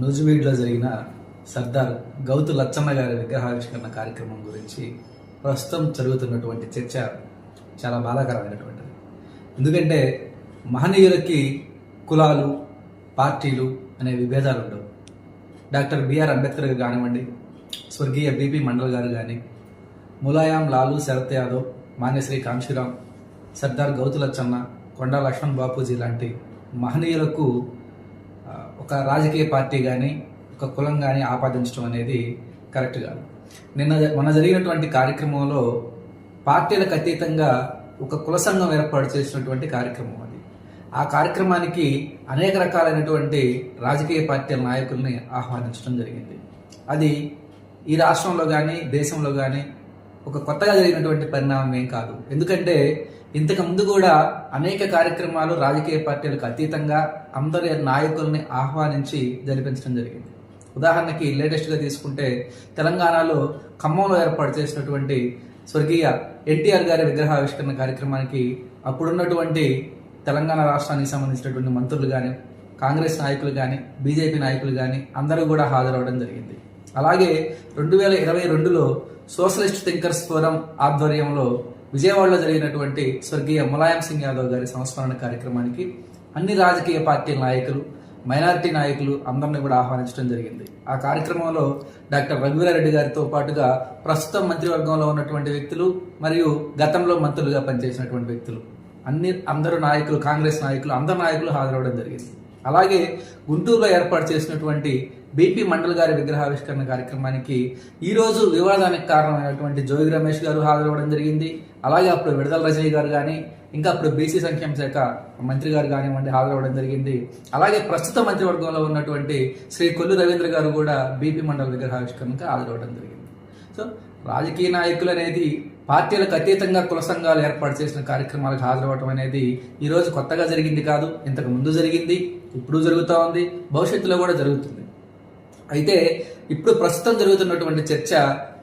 నూజివీడ్లో జరిగిన సర్దార్ గౌతు లచ్చన్న గారి విగ్రహావిష్కరణ కార్యక్రమం గురించి ప్రస్తుతం జరుగుతున్నటువంటి చర్చ చాలా బాధాకరమైనటువంటిది. ఎందుకంటే మహనీయులకి కులాలు పార్టీలు అనే విభేదాలు ఉండవు. డాక్టర్ బిఆర్ అంబేద్కర్ గారు కానివ్వండి స్వర్గీయ బీపీ మండల్ గారు కానీ ములాయం లాలు శరత్ యాదవ్ మాన్యశ్రీ కాంశీరామ్ సర్దార్ గౌతు లచ్చన్న కొండా లక్ష్మణ్ బాపూజీ లాంటి మహనీయులకు ఒక రాజకీయ పార్టీ కానీ ఒక కులం కానీ ఆపాదించడం అనేది కరెక్ట్ కాదు. నిన్న మొన్న జరిగినటువంటి కార్యక్రమంలో పార్టీలకు అతీతంగా ఒక కుల సంఘం ఏర్పాటు చేసినటువంటి కార్యక్రమం అది. ఆ కార్యక్రమానికి అనేక రకాలైనటువంటి రాజకీయ పార్టీల నాయకుల్ని ఆహ్వానించడం జరిగింది. అది ఈ రాష్ట్రంలో కానీ దేశంలో కానీ ఒక కొత్తగా జరిగినటువంటి పరిణామం ఏం కాదు. ఎందుకంటే ఇంతకు ముందు కూడా అనేక కార్యక్రమాలు రాజకీయ పార్టీలకు అతీతంగా అందరి నాయకుల్ని ఆహ్వానించి జరిపించడం జరిగింది. ఉదాహరణకి లేటెస్ట్గా తీసుకుంటే తెలంగాణలో ఖమ్మంలో ఏర్పాటు చేసినటువంటి స్వర్గీయ ఎన్టీఆర్ గారి విగ్రహావిష్కరణ కార్యక్రమానికి అప్పుడున్నటువంటి తెలంగాణ రాష్ట్రానికి సంబంధించినటువంటి మంత్రులు కానీ కాంగ్రెస్ నాయకులు కానీ బీజేపీ నాయకులు కానీ అందరూ కూడా హాజరవడం జరిగింది. అలాగే రెండు వేల ఇరవై రెండులో సోషలిస్ట్ థింకర్స్ ఫోరం ఆధ్వర్యంలో విజయవాడలో జరిగినటువంటి స్వర్గీయ ములాయం సింగ్ యాదవ్ గారి సంస్మరణ కార్యక్రమానికి అన్ని రాజకీయ పార్టీల నాయకులు మైనారిటీ నాయకులు అందరిని కూడా ఆహ్వానించడం జరిగింది. ఆ కార్యక్రమంలో డాక్టర్ రఘువీరారెడ్డి గారితో పాటుగా ప్రస్తుతం మంత్రివర్గంలో ఉన్నటువంటి వ్యక్తులు మరియు గతంలో మంత్రులుగా పనిచేసినటువంటి వ్యక్తులు. అన్ని అందరు నాయకులు కాంగ్రెస్ నాయకులు అందరు నాయకులు హాజరవడం జరిగింది. అలాగే గుంటూరులో ఏర్పాటు చేసినటువంటి బీపీ మండల్ గారి విగ్రహావిష్కరణ కార్యక్రమానికి ఈరోజు వివాదానికి కారణమైనటువంటి జోగి రమేష్ గారు హాజరవ్వడం జరిగింది. అలాగే అప్పుడు విడుదల రజనీ గారు కానీ ఇంకా అప్పుడు బీసీ సంక్షేమ శాఖ మంత్రి గారు కానివ్వండి హాజరవ్వడం జరిగింది. అలాగే ప్రస్తుత మంత్రివర్గంలో ఉన్నటువంటి శ్రీ కొల్లు రవీంద్ర గారు కూడా బీపీ మండల్ విగ్రహావిష్కరణకు హాజరవ్వడం జరిగింది. సో రాజకీయ నాయకులు అనేది పార్టీలకు అతీతంగా కుల సంఘాలు ఏర్పాటు చేసిన కార్యక్రమాలకు హాజరవ్వటం అనేది ఈరోజు కొత్తగా జరిగింది కాదు ఇంతకు ముందు జరిగింది ఇప్పుడు జరుగుతూ ఉంది భవిష్యత్తులో కూడా జరుగుతుంది. అయితే ఇప్పుడు ప్రస్తుతం జరుగుతున్నటువంటి చర్చ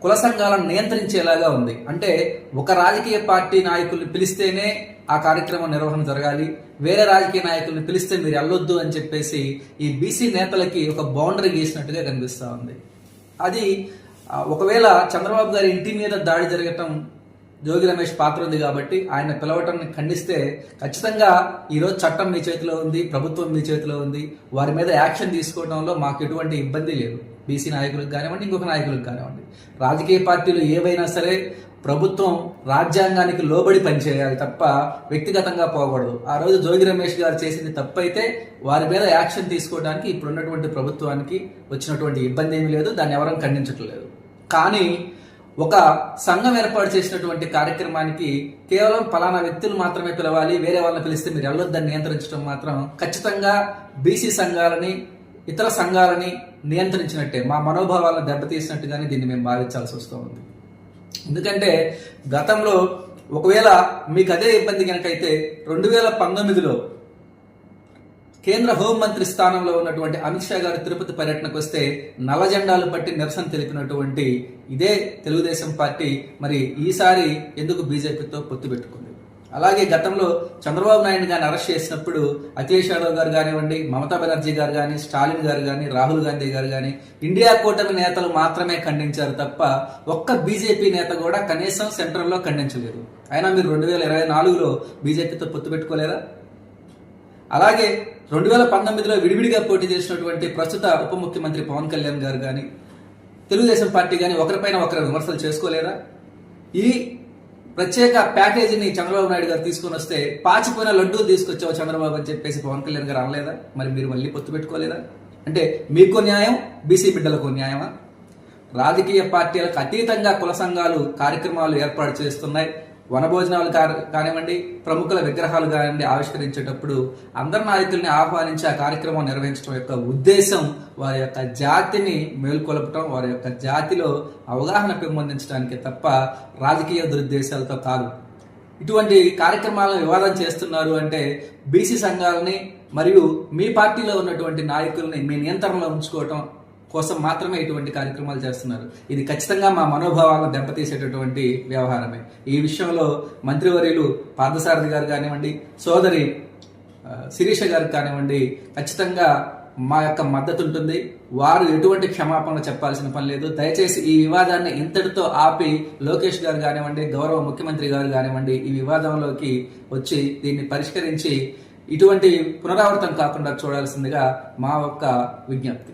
కుల సంఘాలను నియంత్రించేలాగా ఉంది. అంటే ఒక రాజకీయ పార్టీ నాయకుల్ని పిలిస్తేనే ఆ కార్యక్రమం నిర్వహణ జరగాలి వేరే రాజకీయ నాయకుల్ని పిలిస్తే మీరు వెళ్ళొద్దు అని చెప్పేసి ఈ బీసీ నేతలకి ఒక బౌండరీ గీసినట్టుగా కనిపిస్తూ ఉంది. అది ఒకవేళ చంద్రబాబు గారి ఇంటి మీద దాడి జరగటం జోగి రమేష్ పాత్ర ఉంది కాబట్టి ఆయన పిలవటం ఖండిస్తే ఖచ్చితంగా ఈరోజు చట్టం మీ చేతిలో ఉంది ప్రభుత్వం మీ చేతిలో ఉంది. వారి మీద యాక్షన్ తీసుకోవడంలో మాకు ఎటువంటి ఇబ్బంది లేదు. బీసీ నాయకులకు కానివ్వండి ఇంకొక నాయకులకు కానివ్వండి. రాజకీయ పార్టీలు ఏవైనా సరే ప్రభుత్వం రాజ్యాంగానికి లోబడి పనిచేయాలి తప్ప వ్యక్తిగతంగా పోకూడదు. ఆ రోజు జోగి రమేష్ గారు చేసింది తప్పైతే వారి మీద యాక్షన్ తీసుకోవడానికి ఇప్పుడున్నటువంటి ప్రభుత్వానికి వచ్చినటువంటి ఇబ్బంది ఏమీ లేదు దాన్ని ఎవరం ఖండించట్లేదు. కానీ ఒక సంఘం ఏర్పాటు చేసినటువంటి కార్యక్రమానికి కేవలం ఫలానా వ్యక్తులు మాత్రమే పిలవాలి వేరే వాళ్ళని పిలిస్తే మీరు వెళ్ళొద్దని నియంత్రించడం మాత్రం ఖచ్చితంగా బీసీ సంఘాలని ఇతర సంఘాలని నియంత్రించినట్టే. మా మనోభావాలను దెబ్బతీసినట్టుగానే దీన్ని మేము భావించాల్సి వస్తూ ఉంది. ఎందుకంటే గతంలో ఒకవేళ మీకు అదే ఇబ్బంది కనుకైతే రెండు వేల పంతొమ్మిదిలో కేంద్ర హోంమంత్రి స్థానంలో ఉన్నటువంటి అమిత్ షా గారు తిరుపతి పర్యటనకు వస్తే నల్ల జెండాలు పట్టి నిరసన తెలిపినటువంటి ఇదే తెలుగుదేశం పార్టీ మరి ఈసారి ఎందుకు బీజేపీతో పొత్తు పెట్టుకుంది? అలాగే గతంలో చంద్రబాబు నాయుడు గారిని అరెస్ట్ చేసినప్పుడు అఖిలేష్ యాదవ్ గారు కానివ్వండి మమతా బెనర్జీ గారు కానీ స్టాలిన్ గారు కానీ రాహుల్ గాంధీ గారు కానీ ఇండియా కూటమి నేతలు మాత్రమే ఖండించారు తప్ప ఒక్క బీజేపీ నేత కూడా కనీసం సెంట్రల్లో ఖండించలేదు. అయినా మీరు రెండు వేల ఇరవై నాలుగులో బీజేపీతో పొత్తు పెట్టుకోలేరా? అలాగే రెండు వేల పంతొమ్మిదిలో విడివిడిగా పోటీ చేసినటువంటి ప్రస్తుత ఉప ముఖ్యమంత్రి పవన్ కళ్యాణ్ గారు కానీ తెలుగుదేశం పార్టీ కానీ ఒకరిపైన ఒకరు విమర్శలు చేసుకోలేరా? ఈ ప్రత్యేక ప్యాకేజీని చంద్రబాబు నాయుడు గారు తీసుకొని వస్తే పాచిపోయిన లడ్డూ తీసుకొచ్చావు చంద్రబాబు అని చెప్పేసి పవన్ కళ్యాణ్ గారు అనలేదా? మరి మీరు మళ్ళీ పొత్తు పెట్టుకోలేదా? అంటే మీకు న్యాయం బీసీ బిడ్డలకు న్యాయమా? రాజకీయ పార్టీలకు అతీతంగా కుల సంఘాలు కార్యక్రమాలు ఏర్పాటు చేస్తున్నాయి. వనభోజనాలు కానివ్వండి ప్రముఖుల విగ్రహాలు కానివ్వండి ఆవిష్కరించేటప్పుడు అందరి నాయకుల్ని ఆహ్వానించి ఆ కార్యక్రమం నిర్వహించడం యొక్క ఉద్దేశం వారి యొక్క జాతిని మేల్కొలపటం వారి యొక్క జాతిలో అవగాహన పెంపొందించడానికి తప్ప రాజకీయ దురుద్దేశాలతో కాదు. ఇటువంటి కార్యక్రమాలను వివాదం చేస్తున్నారు అంటే బీసీ సంఘాలని మరియు మీ పార్టీలో ఉన్నటువంటి నాయకుల్ని మీ నియంత్రణలో ఉంచుకోవటం కోసం మాత్రమే ఇటువంటి కార్యక్రమాలు చేస్తున్నారు. ఇది ఖచ్చితంగా మా మనోభావాలను దెబ్బతీసేటటువంటి వ్యవహారమే. ఈ విషయంలో మంత్రివర్యులు పార్థసారథి గారు కానివ్వండి సోదరి శిరీష గారు కానివ్వండి ఖచ్చితంగా మా యొక్క మద్దతు ఉంటుంది. వారు ఎటువంటి క్షమాపణ చెప్పాల్సిన పని లేదు. దయచేసి ఈ వివాదాన్ని ఇంతటితో ఆపి లోకేష్ గారు కానివ్వండి గౌరవ ముఖ్యమంత్రి గారు కానివ్వండి ఈ వివాదంలోకి వచ్చి దీన్ని పరిష్కరించి ఇటువంటి పునరావృతం కాకుండా చూడాల్సిందిగా మా యొక్క విజ్ఞప్తి.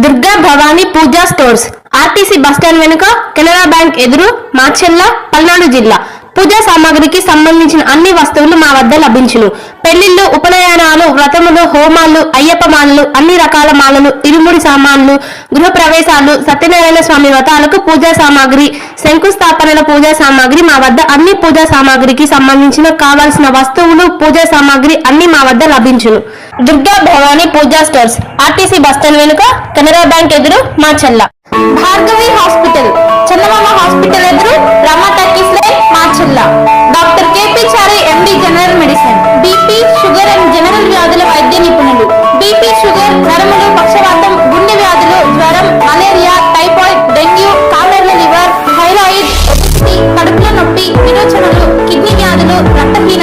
Durga Bhavani Puja stores RTC bus stand వెనుక కెనరా బ్యాంక్ ఎదురు మాచెల్ల పల్నాడు జిల్లా. పూజా సామాగ్రికి సంబంధించిన అన్ని వస్తువులు మా వద్ద లభించును. పెళ్ళిళ్ళు ఉపనయనాలు వ్రతములు హోమాలు అయ్యప్ప మాలలు అన్ని రకాల మాలలు ఇరుముడి సామాన్లు గృహ ప్రవేశాలు సత్యనారాయణ స్వామి వ్రతాలకు పూజా సామాగ్రి శంకుస్థాపనల పూజా సామాగ్రి మా వద్ద అన్ని పూజా సామాగ్రికి సంబంధించిన కావాల్సిన వస్తువులు పూజా సామాగ్రి అన్ని మా వద్ద లభించును. Durga Bhavani Puja stores RTC bus stand వెనుక కెనరా బ్యాంక్ ఎదురు మా చెల్ల. భార్గవి హాస్పిటల్ చందమామ హాస్పిటల్ ఎదురు Rama talkies line Macherla doctor KP Chari MD general medicine i pati